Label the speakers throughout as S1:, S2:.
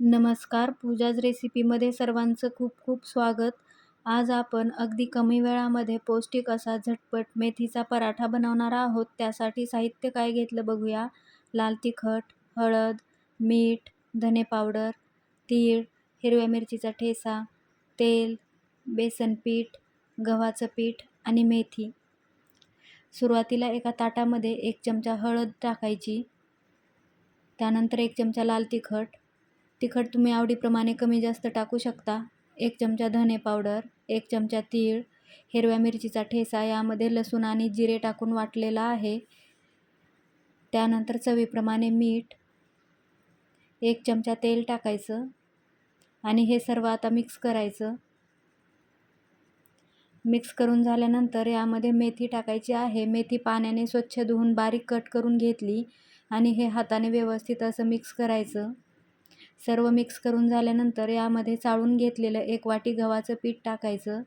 S1: नमस्कार. पूजाज रेसिपीमध्ये सर्वांचं खूप खूप स्वागत. आज आपण अगदी कमी वेळामध्ये पौष्टिक असा झटपट मेथीचा पराठा बनवणार आहोत. त्यासाठी साहित्य काय घेतलं बघूया. लाल तिखट हळद मीठ धने पावडर तीळ हिरव्या मिरचीचा ठेसा तेल बेसन पीठ गव्हाचं पीठ आणि मेथी. सुरुवातीला एका ताटामध्ये एक चमचा हळद टाकायची. त्यानंतर एक चमचा लाल तिखट तिखट तुम्ही आवडीप्रमाणे कमी जास्त टाकू शकता. एक चमचा धने पावडर एक चमचा तीळ हिरव्या मिरचीचा ठेसा यामध्ये लसूण आणि जिरे टाकून वाटलेला आहे. त्यानंतर चवीप्रमाणे मीठ एक चमचा तेल टाकायचं आणि हे सर्व आता मिक्स करायचं. मिक्स करून झाल्यानंतर यामध्ये मेथी टाकायची आहे. मेथी पाण्याने स्वच्छ धुवून बारीक कट करून घेतली आणि हे हाताने व्यवस्थित असं मिक्स करायचं. सर्व मिक्स करून झाल्यानंतर यामध्ये चाळून घेतलेलं एक वाटी गव्हाचं पीठ टाकायचं.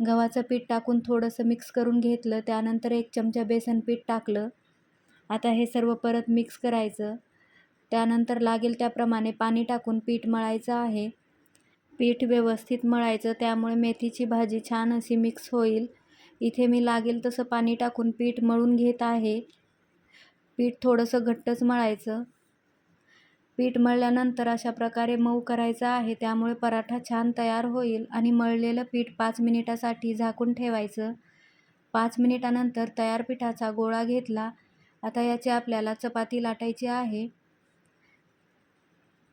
S1: गव्हाचं पीठ टाकून थोडंसं मिक्स करून घेतलं. त्यानंतर एक चमचा बेसन पीठ टाकलं. आता हे सर्व परत मिक्स करायचं. त्यानंतर लागेल त्याप्रमाणे पाणी टाकून पीठ मळायचं आहे. पीठ व्यवस्थित मळायचं. त्यामुळे मेथीची भाजी छान अशी मिक्स होईल. इथे मी लागेल तसं पाणी टाकून पीठ मळून घेत आहे. पीठ थोडंसं घट्टच मळायचं. पीठ मळल्यानंतर अशा प्रकारे मऊ करायचा आहे. त्यामुळे पराठा छान तयार होईल आणि मळलेलं पीठ पाच मिनिटासाठी झाकून ठेवायचं. पाच मिनिटानंतर तयार पिठाचा गोळा घेतला. आता याची आपल्याला चपाती लाटायची आहे.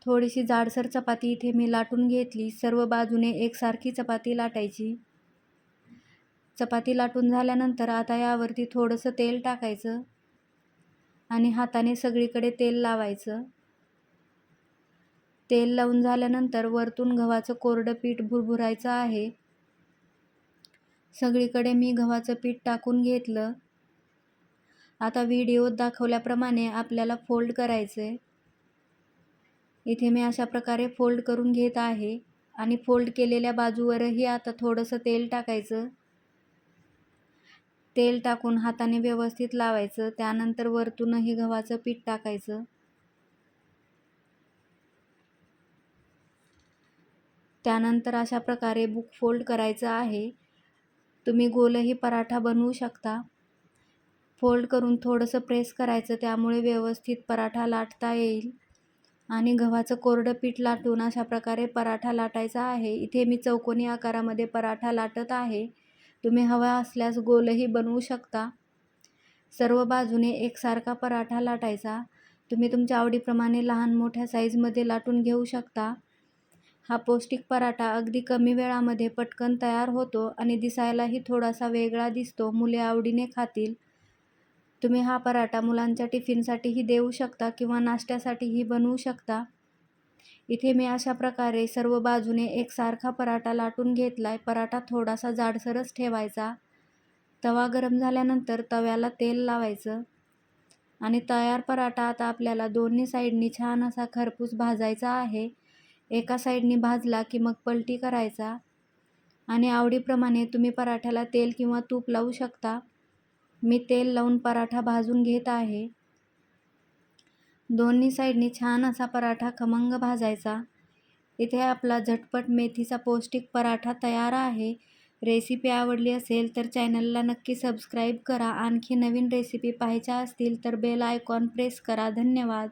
S1: थोडीशी जाडसर चपाती इथे मी लाटून घेतली. सर्व बाजूने एकसारखी चपाती लाटायची. चपाती लाटून झाल्यानंतर आता यावरती थोडंसं तेल टाकायचं आणि हाताने सगळीकडे तेल लावायचं. तेल लावून झाल्यानंतर वरतून गव्हाचं कोरडं पीठ भुरभुरायचं आहे. सगळीकडे मी गव्हाचं पीठ टाकून घेतलं. आता व्हिडिओत दाखवल्याप्रमाणे आपल्याला फोल्ड करायचं आहे इथे मी अशा प्रकारे फोल्ड करून घेत आहे आणि फोल्ड केलेल्या बाजूवरही आता थोडंसं तेल टाकायचं. तेल टाकून हाताने व्यवस्थित लावायचं. त्यानंतर वरतूनही गव्हाचं पीठ टाकायचं. त्यानंतर अशा प्रकारे बुक फोल्ड करायचं आहे. तुम्ही गोलही पराठा बनवू शकता. फोल्ड करून थोडंसं प्रेस करायचं त्यामुळे व्यवस्थित पराठा लाटता येईल. आणि गव्हाचं कोरडं पीठ लाटून अशा प्रकारे पराठा लाटायचा आहे. इथे मी चौकोनी आकारामध्ये पराठा लाटत आहे. तुम्ही हवा असल्यास गोलही बनवू शकता. सर्व बाजूने एकसारखा पराठा लाटायचा. तुम्ही तुमच्या आवडीप्रमाणे लहान मोठ्या साईजमध्ये लाटून घेऊ शकता. हा पौष्टिक पराठा अगदी कमी वेळामध्ये पटकन तयार होतो आणि दिसायलाही थोडासा वेगळा दिसतो. मुले आवडीने खातील. तुम्ही हा पराठा मुलांच्या टिफिनसाठीही देऊ शकता किंवा नाश्त्यासाठीही बनवू शकता. इथे मी अशा प्रकारे सर्व बाजूने एकसारखा पराठा लाटून घेतला आहे पराठा थोडासा जाडसरच ठेवायचा. तवा गरम झाल्यानंतर तव्याला तेल लावायचं. आणि तयार पराठा आता आपल्याला दोन्ही साईडनी छान असा खरपूस भाजायचा आहे. एका साईडनी भाजला की मग पलटी करायचा. आणि आवडीप्रमाणे तुम्ही पराठ्याला तेल किंवा तूप लावू शकता. मी तेल लावून पराठा भाजून घेत आहे. दोन्ही साईडनी छान असा पराठा खमंग भाजायचा. इथे आपला झटपट मेथीचा पौष्टिक पराठा तयार आहे. रेसिपी आवडली असेल तर चॅनलला नक्की सबस्क्राईब करा. आणखी नवीन रेसिपी पाहायच्या असतील तर बेल आयकॉन प्रेस करा. धन्यवाद.